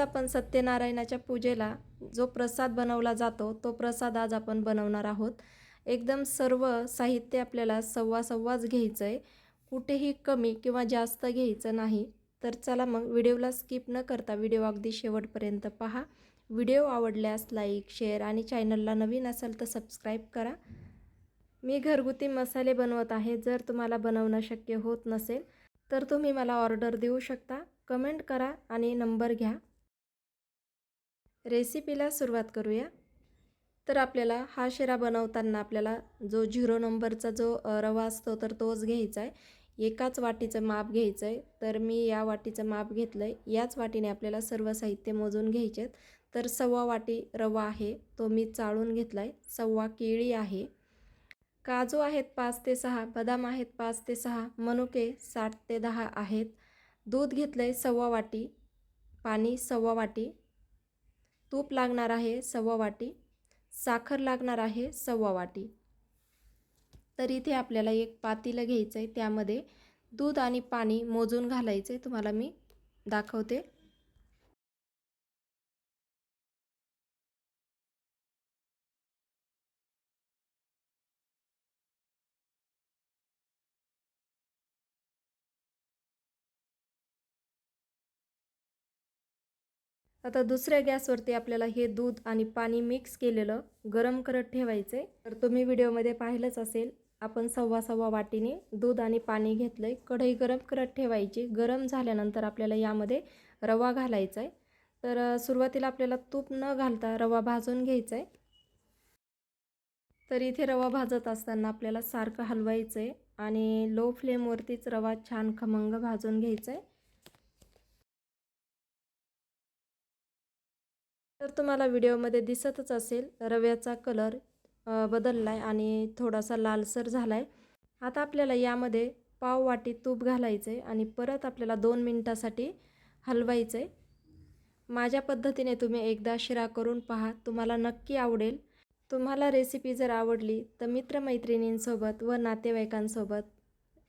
आपण सत्यनारायणाच्या पूजेला जो प्रसाद बनवला जातो तो प्रसाद आज आपण बनवणार आहोत. एकदम सर्व साहित्य आपल्याला सव्वा सव्वाच घ्यायचं आहे कुठेही कमी किंवा जास्त घ्यायचं नाही. तर चला मग व्हिडिओला स्किप न करता व्हिडिओ अगदी शेवटपर्यंत पहा. व्हिडिओ आवडल्यास लाईक शेअर आणि चॅनलला नवीन असेल तर सबस्क्राईब करा. मी घरगुती मसाले बनवत आहे. जर तुम्हाला बनवणं शक्य होत नसेल तर तुम्ही मला ऑर्डर देऊ शकता. कमेंट करा आणि नंबर घ्या. रेसिपीला सुरुवात करूया. तर आपल्याला हा शिरा बनवताना आपल्याला जो झिरो नंबरचा जो रवा असतो तर तोच घ्यायचा आहे एकाच वाटीचं माप घ्यायचं आहे तर मी या वाटीचं माप घेतलं आहे याच वाटीने आपल्याला सर्व साहित्य मोजून घ्यायचे आहेत तर सव्वा वाटी रवा आहे तो मी चाळून घेतला आहे सव्वा केळी आहे. काजू आहेत पाच ते सहा बदाम आहेत पाच ते सहा मनुके साठ ते दहा आहेत. दूध घेतलं आहे सव्वा वाटी पाणी सव्वा वाटी तूप लागणार आहे सव्वा वाटी साखर लागणार आहे सव्वा वाटी. तर इथे आपल्याला एक पातीलं घ्यायचं आहे त्यामध्ये दूध आणि पाणी मोजून घालायचं आहे तुम्हाला मी दाखवते. आता दुसऱ्या गॅसवरती आपल्याला हे दूध आणि पाणी मिक्स केलेलं गरम करत ठेवायचं आहे तर तुम्ही व्हिडिओमध्ये पाहिलंच असेल आपण सव्वा सव्वा वाटीने दूध आणि पाणी घेतलं आहे कढई गरम करत ठेवायची. गरम झाल्यानंतर आपल्याला यामध्ये रवा घालायचा आहे तर सुरुवातीला आपल्याला तूप न घालता रवा भाजून घ्यायचा आहे तर इथे रवा भाजत असताना आपल्याला सारखं हलवायचं आहे आणि लो फ्लेमवरतीच रवा छान खमंग भाजून घ्यायचा आहे तर तुम्हाला व्हिडिओमध्ये दिसतच असेल रव्याचा कलर बदलला आहे आणि थोडासा लालसर झाला आहे आता आपल्याला यामध्ये पाव वाटी तूप घालायचं आहे आणि परत आपल्याला दोन मिनटासाठी हलवायचं आहे माझ्या पद्धतीने तुम्ही एकदा शिरा करून पहा तुम्हाला नक्की आवडेल. तुम्हाला रेसिपी जर आवडली तर मित्रमैत्रिणींसोबत व नातेवाईकांसोबत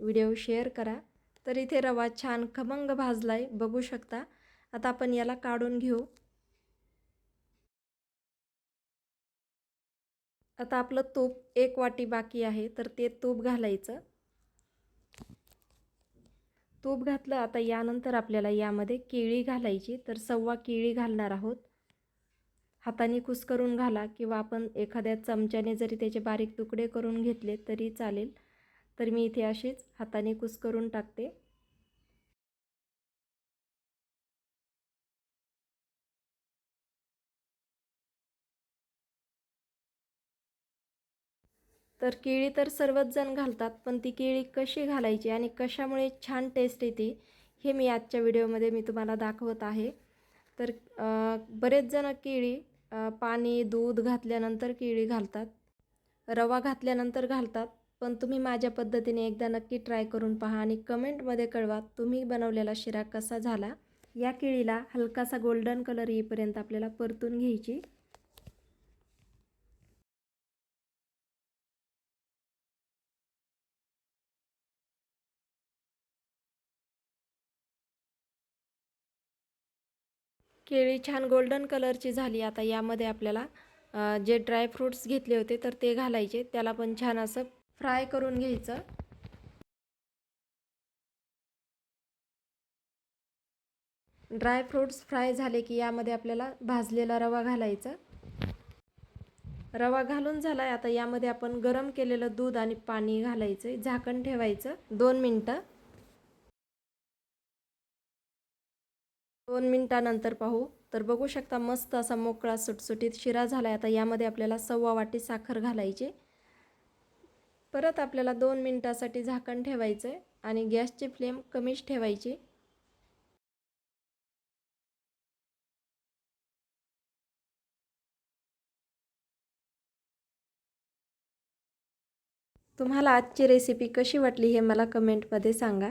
व्हिडिओ शेअर करा. तर इथे रवा छान खमंग भाजला आहे बघू शकता. आता आपण याला काढून घेऊ. आता आपलं तूप एक वाटी बाकी आहे तर ते तूप घालायचं. तूप घातलं आता यानंतर आपल्याला यामध्ये केळी घालायची तर सव्वा केळी घालणार आहोत. हाताने कुस्करून घाला किंवा आपण एखाद्या चमच्याने जरी त्याचे बारीक तुकडे करून घेतले तरी चालेल. तर मी इथे अशीच हाताने कुस्करून टाकते. तर केळी तर सर्वच जण घालतात पण ती केळी कशी घालायची आणि कशामुळे छान टेस्ट येते हे मी आजच्या व्हिडिओमध्ये मी तुम्हाला दाखवत आहे. तर बरेच जण केळी पाणी दूध घातल्यानंतर केळी घालतात रवा घातल्यानंतर घालतात पण तुम्ही माझ्या पद्धतीने एकदा नक्की ट्राय करून पहा आणि कमेंटमध्ये कळवा तुम्ही बनवलेला शिरा कसा झाला. या केळीला हलकासा गोल्डन कलर येईपर्यंत आपल्याला परतून घ्यायची. केळी छान गोल्डन कलरची झाली. आता यामध्ये आपल्याला जे ड्रायफ्रूट्स घेतले होते तर ते घालायचे. त्याला पण छान असं फ्राय करून घ्यायचं. ड्रायफ्रूट्स फ्राय झाले की यामध्ये आपल्याला भाजलेला रवा घालायचा. रवा घालून झाला आहे आता यामध्ये आपण गरम केलेलं दूध आणि पाणी घालायचं झाकण ठेवायचं दोन मिनटं. दोन मिनटानंतर पाहू. तर बघू शकता मस्त असा मोकळा सुटसुटीत शिरा झाला आहे आता यामध्ये आपल्याला सव्वा वाटी साखर घालायची. परत आपल्याला दोन मिनटासाठी झाकण ठेवायचं आहे आणि गॅसची फ्लेम कमीच ठेवायची. तुम्हाला आजची रेसिपी कशी वाटली हे मला कमेंटमध्ये सांगा.